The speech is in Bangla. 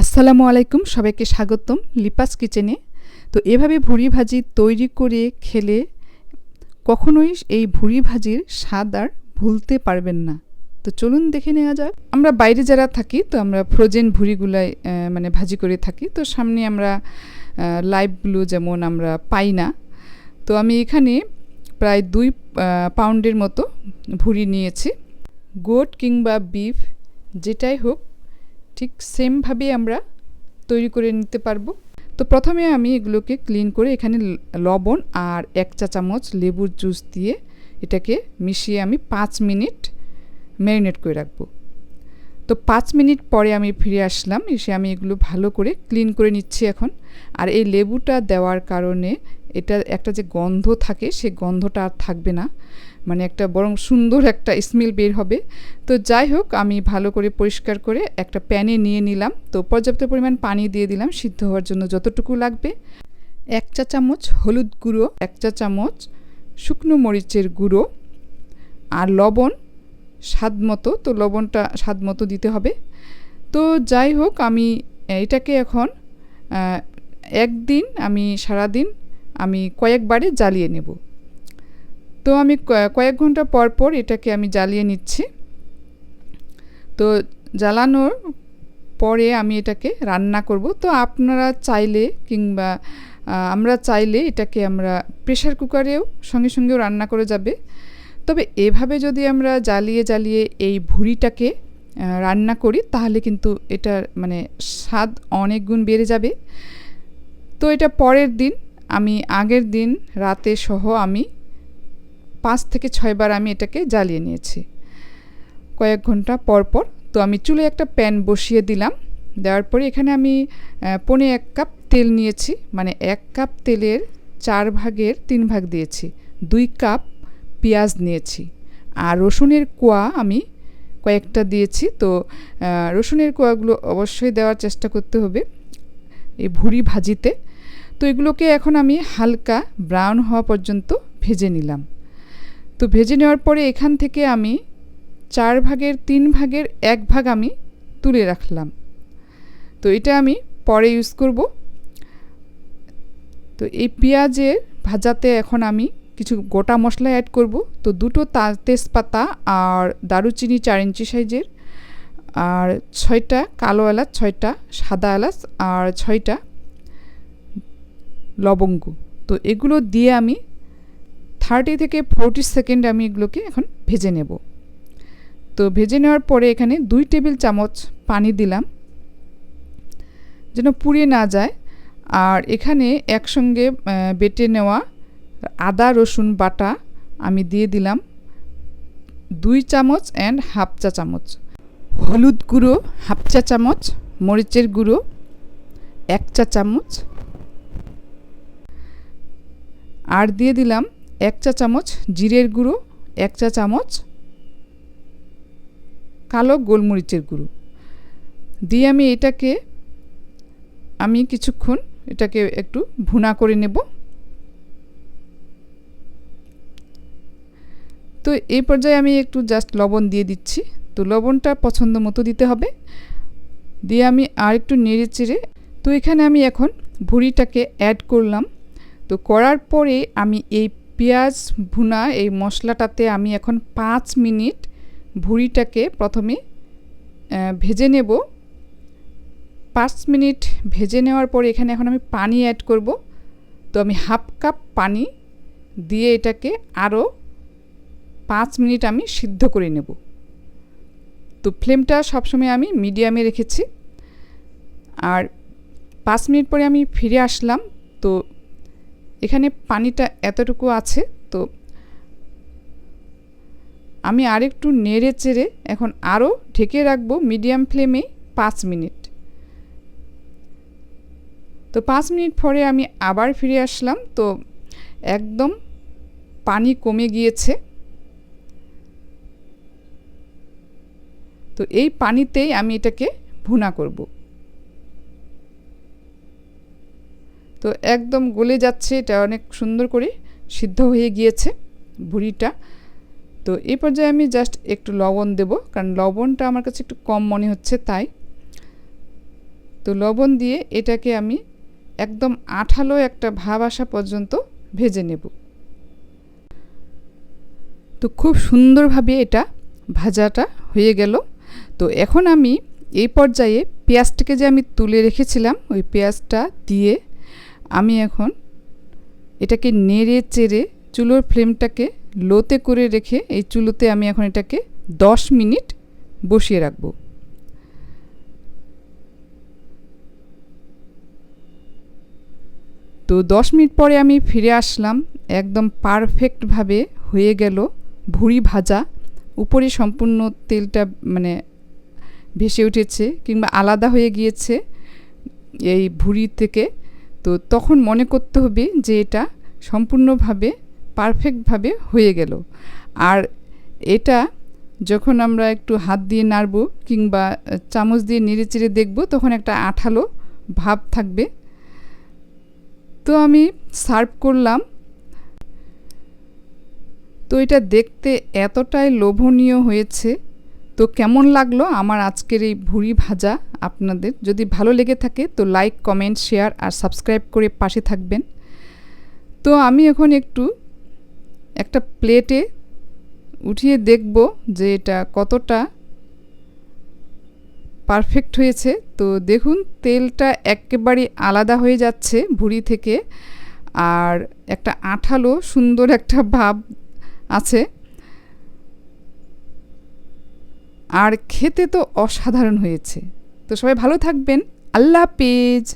আসসালামু আলাইকুম, সবাইকে স্বাগতম লিপাস কিচেনে। তো এভাবে ভুড়ি ভাজি তৈরি করে খেলে কখনোই এই ভুড়ি ভাজির স্বাদ আর ভুলতে পারবেন না। তো চলুন দেখে নেওয়া যাক। আমরা বাইরে যারা থাকি, তো আমরা ফ্রোজেন ভুড়িগুলাই মানে ভাজি করে থাকি। তো সামনে আমরা লাইভগুলো যেমন আমরা পাই না। তো আমি এখানে প্রায় দুই পাউন্ডের মতো ভুড়ি নিয়েছি। গোট কিংবা বিফ, যেটাই হোক ঠিক সেমভাবে আমরা তৈরি করে নিতে পারব। তো প্রথমে আমি এগুলোকে ক্লিন করে এখানে লবণ আর এক চা চামচ লেবুর জুস দিয়ে এটাকে মিশিয়ে আমি পাঁচ মিনিট ম্যারিনেট করে রাখব। তো পাঁচ মিনিট পরে আমি ফিরে আসলাম, এসে আমি এগুলো ভালো করে ক্লিন করে নিচ্ছি এখন। আর এই লেবুটা দেওয়ার কারণে এটা একটা যে গন্ধ থাকে, সে গন্ধটা আর থাকবে না। মানে একটা বরং সুন্দর একটা স্মেল বের হবে। তো যাই হোক, আমি ভালো করে পরিষ্কার করে একটা প্যানে নিয়ে নিলাম। তো পর্যাপ্ত পরিমাণ পানি দিয়ে দিলাম, সিদ্ধ হওয়ার জন্য যতটুকু লাগবে। এক চা চামচ হলুদ গুঁড়ো, এক চা চামচ শুকনো মরিচের গুঁড়ো আর লবণ স্বাদ মতো। তো লবণটা স্বাদ মতো দিতে হবে। তো যাই হোক, আমি এটাকে এখন একদিন আমি সারাদিন আমি কয়েকবারে জ্বালিয়ে নেব। তো আমি কয়েক ঘণ্টা পর পর এটাকে আমি জ্বালিয়ে নিচ্ছি। তো জ্বালানোর পরে আমি এটাকে রান্না করব। তো আপনারা চাইলে কিংবা আমরা চাইলে এটাকে আমরা প্রেশার কুকারেও সঙ্গে সঙ্গেও রান্না করে যাবে। তবে এভাবে যদি আমরা জ্বালিয়ে জ্বালিয়ে এই ভুঁড়িটাকে রান্না করি, তাহলে কিন্তু এটার মানে স্বাদ অনেক গুণ বেড়ে যাবে। তো এটা পরের দিন আমি আগের দিন রাতে সহ আমি পাঁচ থেকে ছয়বার আমি এটাকে জ্বালিয়ে নিয়েছি। কয়েক ঘণ্টা পর পর তো আমি চুলে একটা প্যান বসিয়ে দিলাম। দেওয়ার পরে এখানে আমি পনে এক কাপ তেল নিয়েছি। মানে এক কাপ তেলের চার ভাগের তিন ভাগ দিয়েছি। দুই কাপ পেঁয়াজ নিয়েছি। আর রসুনের কোয়া আমি কয়েকটা দিয়েছি। তো রসুনের কোয়াগুলো অবশ্যই দেওয়ার চেষ্টা করতে হবে। এই ভুড়ি ভাজিতে তো এগুলোকে এখন আমি হালকা ব্রাউন হওয়া পর্যন্ত ভেজে নিলাম। তো ভেজে নেওয়ার পরে এখান থেকে আমি চার ভাগের তিন ভাগের এক ভাগ আমি তুলে রাখলাম। তো এটা আমি পরে ইউজ করব। তো এই পেঁয়াজের ভাজাতে এখন আমি কিছু গোটা মশলা অ্যাড করব। তো দুটো তা, তেজপাতা আর দারুচিনি চার ইঞ্চি সাইজের, আর ছয়টা কালো এলাচ, ছয়টা সাদা এলাচ আর ছয়টা লবঙ্গ। তো এগুলো দিয়ে আমি থার্টি থেকে ফোরটি সেকেন্ড আমি এগুলোকে এখন ভেজে নেব। তো ভেজে নেওয়ার পরে এখানে দুই টেবিল চামচ পানি দিলাম, যেন পুড়ে না যায়। আর এখানে একসঙ্গে বেটে নেওয়া আদা, রসুন বাটা আমি দিয়ে দিলাম দুই চামচ অ্যান্ড হাফ চা চামচ। হলুদ গুঁড়ো হাফ চা চামচ, মরিচের গুঁড়ো, এক চা চামচ আর দিয়ে দিলাম এক চা চামচ জিরের গুঁড়ো, এক চা চামচ কালো গোলমরিচের গুঁড়ো। দিয়ে আমি এটাকে, আমি কিছুক্ষণ এটাকে একটু ভুনা করে নেব। তো এই পর্যায়ে আমি একটু জাস্ট লবণ দিয়ে দিচ্ছি। তো লবণটা পছন্দ মতো দিতে হবে। দিয়ে আমি আর একটু নেড়ে চেড়ে, তো এখানে আমি এখন ভুঁড়িটাকে অ্যাড করলাম। তো করার পরে আমি এই পেঁয়াজ ভুনা, এই মশলাটাতে আমি এখন পাঁচ মিনিট ভুঁড়িটাকে প্রথমে ভেজে নেব। পাঁচ মিনিট ভেজে নেওয়ার পরে এখানে এখন আমি পানি অ্যাড করব। তো আমি হাফ কাপ পানি দিয়ে এটাকে আরও পাঁচ মিনিট আমি সিদ্ধ করে নেব। তো ফ্লেমটা সবসময় আমি মিডিয়ামে রেখেছি। আর পাঁচ মিনিট পরে আমি ফিরে আসলাম। তো এখানে পানিটা এতটুকু আছে, তো আমি আরেকটু নেড়ে চেড়ে এখন আরও ঢেকে রাখব মিডিয়াম ফ্লেমে পাঁচ মিনিট। তো পাঁচ মিনিট পরে আমি আবার ফিরে আসলাম, তো একদম পানি কমে গিয়েছে। তো এই পানিতেই আমি এটাকে ভুনা করব। তো একদম গলে যাচ্ছে, এটা অনেক সুন্দর করে সিদ্ধ হয়ে গিয়েছে ভুড়িটা। তো এই পর্যায়ে আমি জাস্ট একটু লবণ দেব, কারণ লবণটা আমার কাছে একটু কম মনে হচ্ছে তাই। তো লবণ দিয়ে এটাকে আমি একদম আঠালো একটা ভাব আসা পর্যন্ত ভেজে নেব। তো খুব সুন্দরভাবে এটা ভাজাটা হয়ে গেল। তো এখন আমি এই পর্যায়ে পেঁয়াজটাকে যে আমি তুলে রেখেছিলাম, ওই পেঁয়াজটা দিয়ে আমি এখন এটাকে নেড়ে চেড়ে চুলোর ফ্লেমটাকে লোতে করে রেখে এই চুলোতে আমি এখন এটাকে দশ মিনিট বসিয়ে রাখব। তো দশ মিনিট পরে আমি ফিরে আসলাম, একদম পারফেক্টভাবে হয়ে গেল ভুড়ি ভাজা। উপরে সম্পূর্ণ তেলটা মানে ভেসে উঠেছে কিংবা আলাদা হয়ে গিয়েছে এই ভুড়ি থেকে। তো তখন মনে করতে হবে যে এটা সম্পূর্ণভাবে পারফেক্টভাবে হয়ে গেল। আর এটা যখন আমরা একটু হাত দিয়ে নাড়ব কিংবা চামচ দিয়ে নেড়ে চেড়ে দেখব, তখন একটা আঠালো ভাব থাকবে। তো আমি সার্ভ করলাম। তো এটা দেখতে এতটাই লোভনীয় হয়েছে তো কেমন লাগল আমার আজকের এই ভুড়ি ভাজা আপনাদের? যদি ভালো লেগে থাকে তো লাইক কমেন্ট শেয়ার আর সাবস্ক্রাইব করে পাশে থাকবেন। তো আমি এখন একটু একটা প্লেটে উঠিয়ে দেখব যে এটা কতটা পারফেক্ট হয়েছে। তো দেখুন, তেলটা একেবারে আলাদা হয়ে যাচ্ছে ভুড়ি থেকে। আর একটা আঠালো সুন্দর একটা ভাব আছে। আর খেতে তো অসাধারণ হয়েছে। তো সবাই ভালো থাকবেন। আল্লাহ হাফিজ।